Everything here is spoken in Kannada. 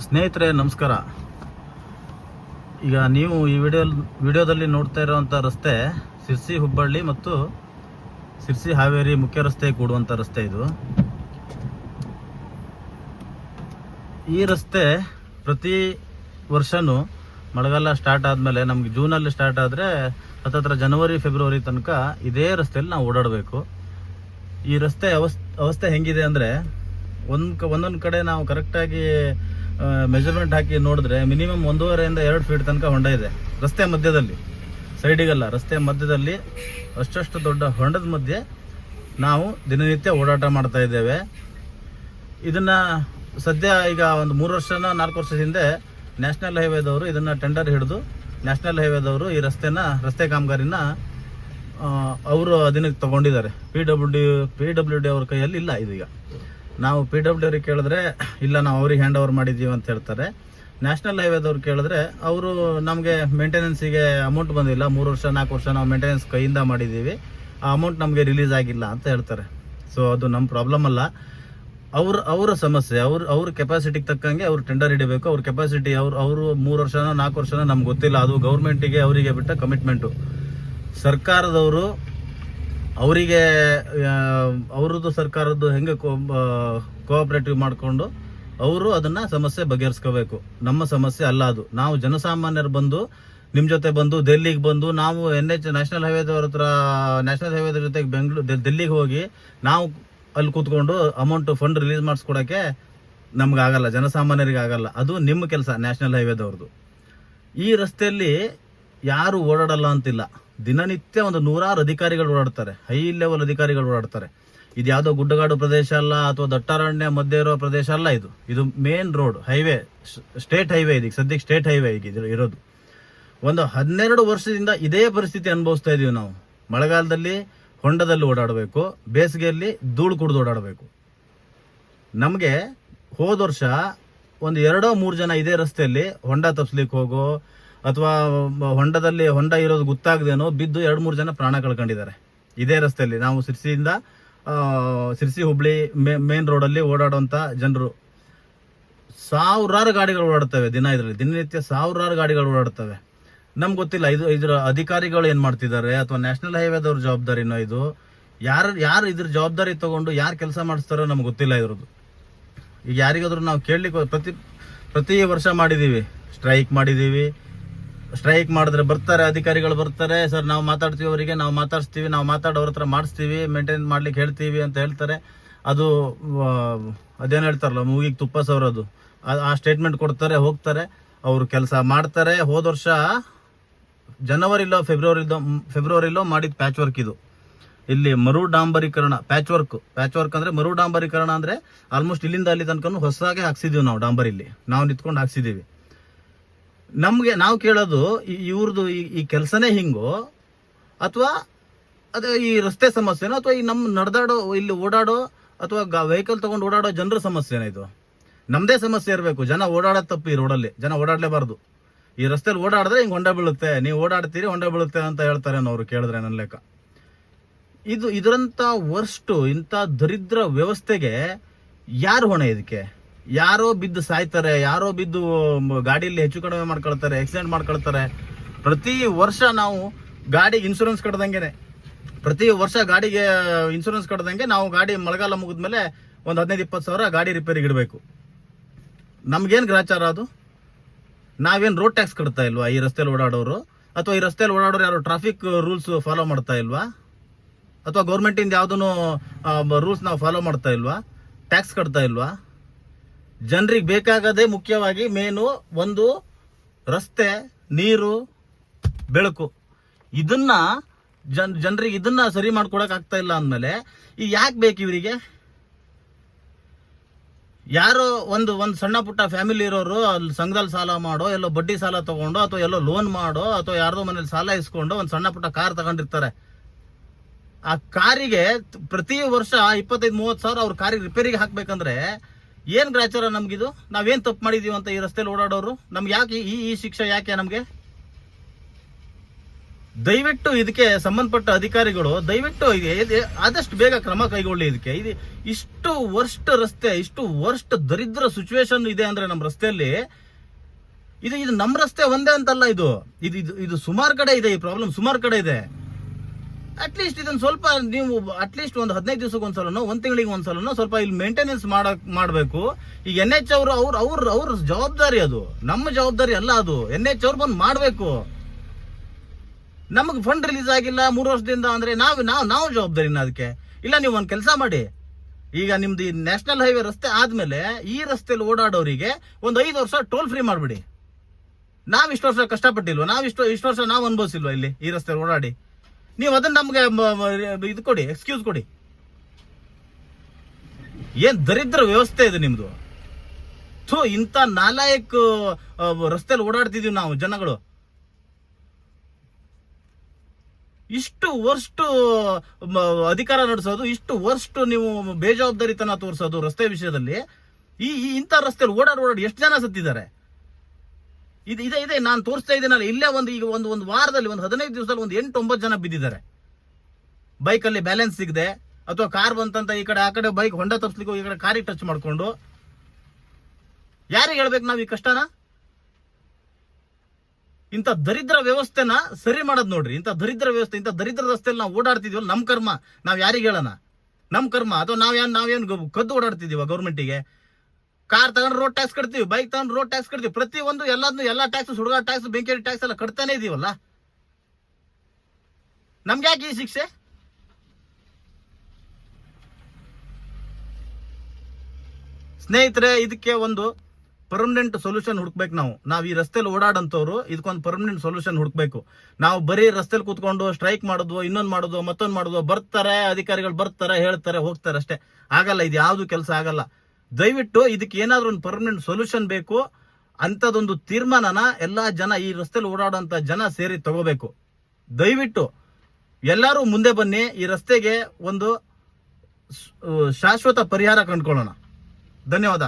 ಸ್ನೇಹಿತರೆ, ನಮಸ್ಕಾರ. ಈಗ ನೀವು ಈ ವಿಡಿಯೋ ವಿಡಿಯೋದಲ್ಲಿ ನೋಡ್ತಾ ಇರುವಂಥ ರಸ್ತೆ ಸಿರ್ಸಿ ಹುಬ್ಬಳ್ಳಿ ಮತ್ತು ಸಿರ್ಸಿ ಹಾವೇರಿ ಮುಖ್ಯ ರಸ್ತೆ ಕೂಡುವಂಥ ರಸ್ತೆ ಇದು. ಈ ರಸ್ತೆ ಪ್ರತಿ ವರ್ಷನೂ ಮಳೆಗಾಲ ಸ್ಟಾರ್ಟ್ ಆದಮೇಲೆ ನಮಗೆ ಜೂನಲ್ಲಿ ಸ್ಟಾರ್ಟ್ ಆದರೆ ಹತ್ತತ್ರ ಜನವರಿ, ಫೆಬ್ರವರಿ ತನಕ ಇದೇ ರಸ್ತೆಯಲ್ಲಿ ನಾವು ಓಡಾಡಬೇಕು. ಈ ರಸ್ತೆ ಅವಸ್- ಅವಸ್ಥೆ ಹೆಂಗಿದೆ ಅಂದರೆ ಒಂದು ಒಂದೊಂದು ಕಡೆ ನಾವು ಕರೆಕ್ಟಾಗಿ ಮೆಜರ್ಮೆಂಟ್ ಹಾಕಿ ನೋಡಿದ್ರೆ ಮಿನಿಮಮ್ ಒಂದೂವರೆಯಿಂದ ಎರಡು ಫೀಟ್ ತನಕ ಹೊಂಡ ಇದೆ. ರಸ್ತೆ ಮಧ್ಯದಲ್ಲಿ. ಸೈಡಿಗಲ್ಲ, ರಸ್ತೆ ಮಧ್ಯದಲ್ಲಿ ಅಷ್ಟಷ್ಟು ದೊಡ್ಡ ಹೊಂಡದ ಮಧ್ಯೆ ನಾವು ದಿನನಿತ್ಯ ಓಡಾಟ ಮಾಡ್ತಾ ಇದ್ದೇವೆ. ಇದನ್ನ ಸದ್ಯ ಈಗ ಒಂದು ಮೂರು ವರ್ಷನ, ನಾಲ್ಕು ವರ್ಷದ ಹಿಂದೆ ನ್ಯಾಷನಲ್ ಹೈವೇದವರು ಇದನ್ನ ಟೆಂಡರ್ ಹಿಡಿದು ನ್ಯಾಷನಲ್ ಹೈವೇದವರು ಈ ರಸ್ತೆನ, ರಸ್ತೆ ಕಾಮಗಾರಿನ ಅವರು ಅಧೀನಕ್ಕೆ ತಗೊಂಡಿದ್ದಾರೆ. P W D P W D ಅವ್ರ ಕೈಯಲ್ಲಿ ಇಲ್ಲ ಇದೀಗ. ನಾವು ಪಿ ಡಬ್ಲ್ಯೂ ಅವ್ರಿಗೆ ಕೇಳಿದ್ರೆ, ಇಲ್ಲ, ನಾವು ಅವ್ರಿಗೆ ಹ್ಯಾಂಡ್ ಓವರ್ ಮಾಡಿದ್ದೀವಿ ಅಂತ ಹೇಳ್ತಾರೆ. ನ್ಯಾಷನಲ್ ಹೈವೇದವ್ರು ಕೇಳಿದ್ರೆ, ಅವರು ನಮಗೆ ಮೇಂಟೆನೆನ್ಸಿಗೆ ಅಮೌಂಟ್ ಬಂದಿಲ್ಲ. ಮೂರು ವರ್ಷ, ನಾಲ್ಕು ವರ್ಷ ನಾವು ಮೇಂಟೆನೆನ್ಸ್ ಕೈಯಿಂದ ಮಾಡಿದ್ದೀವಿ. ಆ ಅಮೌಂಟ್ ನಮಗೆ ರಿಲೀಸ್ ಆಗಿಲ್ಲ ಅಂತ ಹೇಳ್ತಾರೆ. ಸೊ ಅದು ನಮ್ಮ ಪ್ರಾಬ್ಲಮ್ ಅಲ್ಲ. ಅವ್ರ, ಅವರ ಸಮಸ್ಯೆ, ಅವ್ರ ಅವ್ರ ಕೆಪಾಸಿಟಿಗೆ ತಕ್ಕಂಗೆ ಅವ್ರು ಟೆಂಡರ್ ಹಿಡಿಬೇಕು. ಅವ್ರ ಕೆಪಾಸಿಟಿ ಅವ್ರು, ಅವರು ಮೂರು ವರ್ಷನೋ, ನಾಲ್ಕು ವರ್ಷನೋ ನಮ್ಗೆ ಗೊತ್ತಿಲ್ಲ. ಅದು ಗೌರ್ಮೆಂಟಿಗೆ ಅವರಿಗೆ ಬಿಟ್ಟ ಕಮಿಟ್ಮೆಂಟು ಸರ್ಕಾರದವರು ಅವರಿಗೆ ಅವ್ರದ್ದು ಸರ್ಕಾರದ್ದು ಹೆಂಗೆ ಕೋಆಪರೇಟಿವ್ ಮಾಡಿಕೊಂಡು ಅವರು ಅದನ್ನ ಸಮಸ್ಯೆ ಬಗೆಹರಿಸ್ಕೋಬೇಕು. ನಮ್ಮ ಸಮಸ್ಯೆ ಅಲ್ಲ ಅದು. ನಾವು ಜನಸಾಮಾನ್ಯರು ಬಂದು ನಿಮ್ಮ ಜೊತೆ ಬಂದು, ದೆಲ್ಲಿಗೆ ಬಂದು, ನಾವು ಎನ್ ಎಚ್ ನ್ಯಾಷನಲ್ ಹೈವೇದವ್ರ ಹತ್ರ, ನ್ಯಾಷನಲ್ ಹೈವೇದ್ರ ಜೊತೆಗೆ ಬೆಂಗಳೂರು ದೆಲ್ಲಿಗೆ ಹೋಗಿ ನಾವು ಅಲ್ಲಿ ಕೂತ್ಕೊಂಡು ಅಮೌಂಟ್ ಫಂಡ್ ರಿಲೀಸ್ ಮಾಡಿಸ್ಕೊಡೋಕ್ಕೆ ನಮ್ಗೆ ಆಗಲ್ಲ ಜನಸಾಮಾನ್ಯರಿಗೆ ಆಗಲ್ಲ. ಅದು ನಿಮ್ಮ ಕೆಲಸ, ನ್ಯಾಷನಲ್ ಹೈವೇದವ್ರದ್ದು. ಈ ರಸ್ತೆಯಲ್ಲಿ ಯಾರು ಓಡಾಡಲ್ಲ ಅಂತಿಲ್ಲ. ದಿನನಿತ್ಯ ಒಂದು ನೂರಾರು ಅಧಿಕಾರಿಗಳು ಓಡಾಡ್ತಾರೆ, ಹೈ ಲೆವೆಲ್ ಅಧಿಕಾರಿಗಳು ಓಡಾಡ್ತಾರೆ. ಇದು ಯಾವುದೋ ಗುಡ್ಡಗಾಡು ಪ್ರದೇಶ ಅಲ್ಲ ಅಥವಾ ದಟ್ಟಾರಣ್ಯ, ಮಧ್ಯೆ ಇರೋ ಪ್ರದೇಶ ಅಲ್ಲ ಇದು. ಇದು main road highway state highway ಇದೀಗ, ಸದ್ಯಕ್ಕೆ ಸ್ಟೇಟ್ ಹೈವೇ ಈಗ ಇರೋದು. ಒಂದು ಹನ್ನೆರಡು ವರ್ಷದಿಂದ ಇದೇ ಪರಿಸ್ಥಿತಿ ಅನುಭವಿಸ್ತಾ ಇದೀವಿ ನಾವು. ಮಳೆಗಾಲದಲ್ಲಿ ಹೊಂಡದಲ್ಲಿ ಓಡಾಡಬೇಕು, ಬೇಸಿಗೆಯಲ್ಲಿ ಧೂಳು ಕುಡಿದು ಓಡಾಡಬೇಕು. ನಮಗೆ ಹೋದ ವರ್ಷ ಒಂದು ಎರಡೋ ಮೂರು ಜನ ಇದೇ ರಸ್ತೆಯಲ್ಲಿ ಹೊಂಡ ತಪ್ಸ್ಲಿಕ್ಕೆ ಹೋಗೋ ಅಥವಾ ಹೊಂಡದಲ್ಲಿ, ಹೊಂಡ ಇರೋದು ಗೊತ್ತಾಗದೇನೋ ಬಿದ್ದು ಎರಡು ಮೂರು ಜನ ಪ್ರಾಣ ಕಳ್ಕೊಂಡಿದ್ದಾರೆ. ಇದೇ ರಸ್ತೆಯಲ್ಲಿ ನಾವು ಸಿರ್ಸಿಯಿಂದ ಸಿರ್ಸಿ ಹುಬ್ಳಿ ಮೇನ್ ರೋಡಲ್ಲಿ ಓಡಾಡುವಂಥ ಜನರು. ಸಾವಿರಾರು ಗಾಡಿಗಳು ಓಡಾಡ್ತವೆ ದಿನ ಇದರಲ್ಲಿ. ದಿನನಿತ್ಯ ಸಾವಿರಾರು ಗಾಡಿಗಳು ಓಡಾಡ್ತವೆ. ನಮ್ಗೆ ಗೊತ್ತಿಲ್ಲ, ಇದು, ಇದರ ಅಧಿಕಾರಿಗಳು ಏನು ಮಾಡ್ತಿದ್ದಾರೆ ಅಥವಾ ನ್ಯಾಷನಲ್ ಹೈವೇದವ್ರ ಜವಾಬ್ದಾರಿನೋ ಇದು? ಯಾರು ಯಾರು ಇದ್ರ ಜವಾಬ್ದಾರಿ ತಗೊಂಡು ಯಾರು ಕೆಲಸ ಮಾಡಿಸ್ತಾರೋ ನಮ್ಗೆ ಗೊತ್ತಿಲ್ಲ ಇದ್ರದ್ದು. ಈಗ ಯಾರಿಗಾದ್ರೂ ನಾವು ಕೇಳಲಿಕ್ಕೆ ಪ್ರತಿ ಪ್ರತಿ ವರ್ಷ ಮಾಡಿದ್ದೀವಿ ಸ್ಟ್ರೈಕ್ ಮಾಡಿದೀವಿ. ಸ್ಟ್ರೈಕ್ ಮಾಡಿದ್ರೆ ಬರ್ತಾರೆ, ಅಧಿಕಾರಿಗಳು ಬರ್ತಾರೆ, ಸರ್, ನಾವು ಮಾತಾಡ್ತೀವಿ ಅವರಿಗೆ, ನಾವು ಮಾತಾಡ್ಸ್ತೀವಿ, ನಾವು ಮಾತಾಡೋರ ಹತ್ರ ಮಾಡಿಸ್ತೀವಿ, ಮೇಂಟೈನ್ ಮಾಡ್ಲಿಕ್ಕೆ ಹೇಳ್ತೀವಿ ಅಂತ ಹೇಳ್ತಾರೆ. ಅದು ಅದೇನು ಹೇಳ್ತಾರಲ್ಲ, ಮೂಗಿಗೆ ತುಪ್ಪ ಸವರೋದು. ಆ- ಸ್ಟೇಟ್ಮೆಂಟ್ ಕೊಡ್ತಾರೆ, ಹೋಗ್ತಾರೆ. ಅವರು ಕೆಲಸ ಮಾಡ್ತಾರೆ. ಹೋದ ವರ್ಷ ಜನವರಿಲೋ, ಫೆಬ್ರವರಿಲೋ ಫೆಬ್ರವರಿಲೋ ಮಾಡಿದ ಪ್ಯಾಚ್ ವರ್ಕ್ ಇದು. ಇಲ್ಲಿ ಮರು ಡಾಂಬರೀಕರಣ ಪ್ಯಾಚ್ ವರ್ಕ್ ಪ್ಯಾಚ್ ವರ್ಕ್ ಅಂದ್ರೆ ಮರು ಡಾಂಬರೀಕರಣ ಅಂದ್ರೆ ಆಲ್ಮೋಸ್ಟ್ ಇಲ್ಲಿಂದ ಅಲ್ಲಿ ತನಕ ಹೊಸದಾಗಿ ಹಾಕ್ಸಿದ್ದೀವಿ ನಾವು ಡಾಂಬರಿಲ್ಲಿ ನಾವು ನಿಂತ್ಕೊಂಡು ಹಾಕ್ಸಿದೀವಿ. ನಮ್ಗೆ ನಾವು ಕೇಳೋದು ಇವ್ರದ್ದು ಈ ಕೆಲಸನೇ ಹಿಂಗೋ? ಅಥವಾ ಅದೇ ಈ ರಸ್ತೆ ಸಮಸ್ಯೆನೋ ಅಥವಾ ಈ ನಮ್ಮ ನಡೆದಾಡೋ, ಇಲ್ಲಿ ಓಡಾಡೋ ಅಥವಾ ವೆಹಿಕಲ್ ತಗೊಂಡು ಓಡಾಡೋ ಜನರ ಸಮಸ್ಯೆನ ಇದು? ನಮ್ದೇ ಸಮಸ್ಯೆ ಇರಬೇಕು. ಜನ ಓಡಾಡೋದು ತಪ್ಪು ಈ ರೋಡಲ್ಲಿ ಜನ ಓಡಾಡಲೇಬಾರ್ದು. ಈ ರಸ್ತೆಯಲ್ಲಿ ಓಡಾಡಿದ್ರೆ ಹಿಂಗೆ ಹೊಂಡ ಬೀಳುತ್ತೆ. ನೀವು ಓಡಾಡ್ತೀರಿ, ಹೊಂಡ ಬೀಳುತ್ತೆ ಅಂತ ಹೇಳ್ತಾರೆ ಅವರು ಕೇಳಿದ್ರೆ ನನ್ನ ಲೆಕ್ಕ. ಇದು ಇದರಂಥ ವರ್ಷ್ಟು ಇಂಥ ದರಿದ್ರ ವ್ಯವಸ್ಥೆಗೆ ಯಾರು ಹೊಣೆ ಇದಕ್ಕೆ? ಯಾರೋ ಬಿದ್ದು ಸಾಯ್ತಾರೆ, ಯಾರೋ ಬಿದ್ದು ಗಾಡಿಯಲ್ಲಿ ಹೆಚ್ಚು ಕಡಿಮೆ ಮಾಡ್ಕೊಳ್ತಾರೆ ಆಕ್ಸಿಡೆಂಟ್ ಮಾಡ್ಕೊಳ್ತಾರೆ. ಪ್ರತಿ ವರ್ಷ ನಾವು ಗಾಡಿಗೆ ಇನ್ಶೂರೆನ್ಸ್ ಕಟ್ಟದಂಗೆನೆ ಪ್ರತಿ ವರ್ಷ ಗಾಡಿಗೆ ಇನ್ಶೂರೆನ್ಸ್ ಕಟ್ಟದಂಗೆ ನಾವು ಗಾಡಿ ಮಳೆಗಾಲ ಮುಗಿದ್ಮೇಲೆ ಒಂದು ಹದಿನೈದು, ಇಪ್ಪತ್ತು ಸಾವಿರ ಗಾಡಿ ರಿಪೇರಿಗೆ ಇಡಬೇಕು. ನಮ್ಗೇನು ಗ್ರಾಚಾರ ಅದು? ನಾವೇನು ರೋಡ್ ಟ್ಯಾಕ್ಸ್ ಕಟ್ತಾ ಇಲ್ವಾ ಈ ರಸ್ತೆಯಲ್ಲಿ ಓಡಾಡೋರು? ಅಥವಾ ಈ ರಸ್ತೆಯಲ್ಲಿ ಓಡಾಡೋರು ಯಾರು ಟ್ರಾಫಿಕ್ ರೂಲ್ಸ್ ಫಾಲೋ ಮಾಡ್ತಾ ಇಲ್ವಾ? ಅಥವಾ ಗೌರ್ಮೆಂಟಿಂದ ಯಾವುದೂ ರೂಲ್ಸ್ ನಾವು ಫಾಲೋ ಮಾಡ್ತಾ ಇಲ್ವಾ? ಟ್ಯಾಕ್ಸ್ ಕಟ್ತಾ ಇಲ್ವಾ? ಜನರಿಗೆ ಬೇಕಾಗದೇ ಮುಖ್ಯವಾಗಿ ಮೇನು, ಒಂದು, ರಸ್ತೆ, ನೀರು, ಬೆಳಕು. ಇದನ್ನ ಜನ್, ಜನರಿಗೆ ಇದನ್ನ ಸರಿ ಆಗ್ತಾ ಇಲ್ಲ ಅಂದಮೇಲೆ, ಈ ಯಾಕೆ ಬೇಕು ಇವರಿಗೆ? ಯಾರೋ ಒಂದು ಒಂದು ಸಣ್ಣ ಪುಟ್ಟ ಫ್ಯಾಮಿಲಿ ಇರೋರು ಅಲ್ಲಿ ಸಂಘದಲ್ಲಿ ಸಾಲ ಮಾಡೋ, ಎಲ್ಲೋ ಬಡ್ಡಿ ಸಾಲ ತಗೊಂಡು, ಅಥವಾ ಎಲ್ಲೋ ಲೋನ್ ಮಾಡೋ, ಅಥವಾ ಯಾರದೋ ಮನೇಲಿ ಸಾಲ ಇಸ್ಕೊಂಡು ಒಂದು ಸಣ್ಣ ಪುಟ್ಟ ಕಾರ್ ತಗೊಂಡಿರ್ತಾರೆ. ಆ ಕಾರಿಗೆ ಪ್ರತಿ ವರ್ಷ ಇಪ್ಪತ್ತೈದು, ಮೂವತ್ತು ಸಾವಿರ ಅವ್ರ ಕಾರಿಗೆ ರಿಪೇರಿಗೆ ಹಾಕ್ಬೇಕಂದ್ರೆ ಏನ್ ಗ್ರಾಚಾರ ನಮ್ಗಿದು? ನಾವೇನ್ ತಪ್ಪು ಮಾಡಿದೀವಿ ಅಂತ ಈ ರಸ್ತೆಯಲ್ಲಿ ಓಡಾಡೋರು? ನಮ್ಗೆ ಯಾಕೆ ಈ ಈ ಶಿಕ್ಷೆ ಯಾಕೆ ನಮ್ಗೆ? ದಯವಿಟ್ಟು ಇದಕ್ಕೆ ಸಂಬಂಧಪಟ್ಟ ಅಧಿಕಾರಿಗಳು, ದಯವಿಟ್ಟು ಆದಷ್ಟು ಬೇಗ ಕ್ರಮ ಕೈಗೊಳ್ಳಿ ಇದಕ್ಕೆ. ಇದು ಇಷ್ಟು ವರ್ಸ್ಟ್ ರಸ್ತೆ, ಇಷ್ಟು ವರ್ಸ್ಟ್ ದರಿದ್ರ ಸಿಚುವೇಶನ್ ಇದೆ ಅಂದ್ರೆ ನಮ್ಮ ರಸ್ತೆಯಲ್ಲಿ, ಇದು ಇದು ನಮ್ಮ ರಸ್ತೆ ಒಂದೇ ಅಂತಲ್ಲ ಇದು. ಇದು ಇದು ಸುಮಾರು ಕಡೆ ಇದೆ ಈ ಪ್ರಾಬ್ಲಮ್ ಸುಮಾರು ಕಡೆ ಇದೆ. ಅಟ್ಲೀಸ್ಟ್ ಇದನ್ನು ಸ್ವಲ್ಪ ನೀವು ಅಟ್ಲೀಸ್ಟ್ ಒಂದು ಹದಿನೈದು ದಿವಸಕ್ಕೆ ಒಂದ್ಸಲನೋ, ಒಂದ್ ತಿಂಗಳಿಗೆ ಒಂದ್ಸಲನೋ ಸ್ವಲ್ಪ ಇಲ್ಲಿ ಮೇಂಟೆನೆನ್ಸ್ ಮಾಡಕ್, ಮಾಡಬೇಕು. ಈಗ ಎನ್ ಎಚ್ ಅವರು, ಅವ್ರ ಅವ್ರ ಅವ್ರ ಜವಾಬ್ದಾರಿ ಅದು. ನಮ್ಮ ಜವಾಬ್ದಾರಿ ಅಲ್ಲ ಅದು. ಎನ್ ಎಚ್ ಅವ್ರು ಬಂದು ಮಾಡಬೇಕು. ನಮಗೆ ಫಂಡ್ ರಿಲೀಸ್ ಆಗಿಲ್ಲ, ಮೂರು ವರ್ಷದಿಂದ ಅಂದ್ರೆ ನಾವು ನಾವು ನಾವು ಜವಾಬ್ದಾರಿನ ಅದಕ್ಕೆ ಇಲ್ಲ ನೀವು ಒಂದು ಕೆಲಸ ಮಾಡಿ. ಈಗ ನಿಮ್ದು ಈ ನ್ಯಾಷನಲ್ ಹೈವೇ ರಸ್ತೆ ಆದ್ಮೇಲೆ ಈ ರಸ್ತೆಯಲ್ಲಿ ಓಡಾಡೋರಿಗೆ ಒಂದು ಐದು ವರ್ಷ ಟೋಲ್ ಫ್ರೀ ಮಾಡ್ಬಿಡಿ. ನಾವ್ ಇಷ್ಟು ವರ್ಷ ಕಷ್ಟಪಟ್ಟಿಲ್ವಾ? ನಾವ್ ಇಷ್ಟು ಇಷ್ಟು ವರ್ಷ ನಾವು ಅನ್ಭವಿಸಿಲ್ವ ಇಲ್ಲಿ ಈ ರಸ್ತೆಯಲ್ಲಿ ಓಡಾಡಿ? ನೀವು ಅದನ್ನ ನಮ್ಗೆ ಇದು ಕೊಡಿ ಎಕ್ಸ್ಕ್ಯೂಸ್ ಕೊಡಿ. ಏನ್ ದರಿದ್ರ ವ್ಯವಸ್ಥೆ ಇದೆ ನಿಮ್ದು? ಥೂ, ಇಂಥ ನಾಲಾಯಕ್ ರಸ್ತೆಯಲ್ಲಿ ಓಡಾಡ್ತಿದೀವಿ ನಾವು, ಜನಗಳು. ಇಷ್ಟು ವರ್ಸ್ಟ್ ಅಧಿಕಾರ ನಡೆಸೋದು, ಇಷ್ಟು ವರ್ಸ್ಟ್ ನೀವು ಬೇಜವಾಬ್ದಾರಿತನ ತೋರಿಸೋದು ರಸ್ತೆ ವಿಷಯದಲ್ಲಿ. ಈ ಈ ಇಂಥ ರಸ್ತೆಯಲ್ಲಿ ಓಡಾಡಿ ಓಡಾಡಿ ಎಷ್ಟು ಜನ ಸತ್ತಿದ್ದಾರೆ? ಇದು, ಇದೆ ಇದೆ. ನಾನು ತೋರಿಸ್ತಾ ಇದ್ದೀನಲ್ಲ, ಇಲ್ಲೇ ಒಂದು ಈಗ ಒಂದು ಒಂದು ವಾರದಲ್ಲಿ, ಒಂದು ಹದಿನೈದು ದಿವಸದಲ್ಲಿ ಒಂದು ಎಂಟು, ಒಂಬತ್ತು ಜನ ಬಿದ್ದಿದ್ದಾರೆ. ಬೈಕಲ್ಲಿ ಬ್ಯಾಲೆನ್ಸ್ ಸಿಗದೆ, ಅಥವಾ ಕಾರ್ ಬಂತಂತ ಈ ಕಡೆ, ಆ ಕಡೆ ಬೈಕ್ ಹೊಂಡ ತಪ್ಸ್ಲಿಕ್ಕೆ ಈ ಕಡೆ ಕಾರಿಗೆ ಟಚ್ ಮಾಡ್ಕೊಂಡು. ಯಾರಿಗೆ ಹೇಳ್ಬೇಕು ನಾವು ಈ ಕಷ್ಟನ? ಇಂಥ ದರಿದ್ರ ವ್ಯವಸ್ಥೆನ ಸರಿ ಮಾಡೋದ್ ನೋಡ್ರಿ. ಇಂಥ ದರಿದ್ರ ವ್ಯವಸ್ಥೆ, ಇಂಥ ದರಿದ್ರ ರಸ್ತೆಯಲ್ಲಿ ನಾವು ಓಡಾಡ್ತಿದೀವಲ್ಲ, ನಮ್ ಕರ್ಮ. ನಾವು ಯಾರಿಗೆ ಹೇಳೋಣ? ನಮ್ ಕರ್ಮ. ಅಥವಾ ನಾವೇನ್ ನಾವೇನು ಕದ್ದು ಓಡಾಡ್ತಿದ್ದೀವ ಗೌರ್ಮೆಂಟಿಗೆ ಕಾರ್ ತಗೊಂಡ್ರೆ ರೋಡ್ ಟ್ಯಾಕ್ಸ್ ಕಟ್ತೀವಿ ಬೈಕ್ ತಗೊಂಡ್ರೆ ರೋಡ್ ಟ್ಯಾಕ್ಸ್ ಕಟ್ತೀವಿ. ಪ್ರತಿ ಒಂದು ಎಲ್ಲದನ್ನು ಎಲ್ಲಾ ಟ್ಯಾಕ್ಸ್ ಹುಡುಗ ಟ್ಯಾಕ್ಸ್ ಬೆಂಕಿ ಟ್ಯಾಕ್ಸ್ ಎಲ್ಲ ಕಟ್ತಾನೆ ಇದೀವಲ್ಲ? ನಮ್ಗೆ ಯಾಕೆ ಈ ಶಿಕ್ಷೆ? ಸ್ನೇಹಿತರೆ, ಇದಕ್ಕೆ ಒಂದು ಪರ್ಮನೆಂಟ್ ಸೊಲ್ಯೂಷನ್ ಹುಡುಕ್ಬೇಕು ನಾವು. ನಾವು ಈ ರಸ್ತೆಯಲ್ಲಿ ಓಡಾಡಂತವ್ರು ಇದಕ್ಕೊಂದು ಪರ್ಮನೆಂಟ್ ಸೊಲ್ಯೂಷನ್ ಹುಡುಕ್ಬೇಕು. ನಾವು ಬರೀ ರಸ್ತೆಲಿ ಕೂತ್ಕೊಂಡು ಸ್ಟ್ರೈಕ್ ಮಾಡೋದು, ಇನ್ನೊಂದು ಮಾಡೋದು, ಮತ್ತೊಂದು ಮಾಡೋದು, ಬರ್ತಾರೆ, ಅಧಿಕಾರಿಗಳು ಬರ್ತಾರೆ, ಹೇಳ್ತಾರೆ, ಹೋಗ್ತಾರೆ ಅಷ್ಟೇ. ಆಗಲ್ಲ ಇದು ಯಾವುದು ಕೆಲಸ ಆಗಲ್ಲ. ದಯವಿಟ್ಟು ಇದಕ್ಕೆ ಏನಾದರೂ ಒಂದು ಪರ್ಮನೆಂಟ್ ಸೊಲ್ಯೂಷನ್ ಬೇಕು, ಅಂಥದ್ದೊಂದು ತೀರ್ಮಾನನ ಎಲ್ಲಾ ಜನ ಈ ರಸ್ತೆಯಲ್ಲಿ ಓಡಾಡುವಂತ ಜನ ಸೇರಿ ತಗೋಬೇಕು. ದಯವಿಟ್ಟು ಎಲ್ಲರೂ ಮುಂದೆ ಬನ್ನಿ, ಈ ರಸ್ತೆಗೆ ಒಂದು ಶಾಶ್ವತ ಪರಿಹಾರ ಕಂಡುಕೊಳ್ಳೋಣ. ಧನ್ಯವಾದ.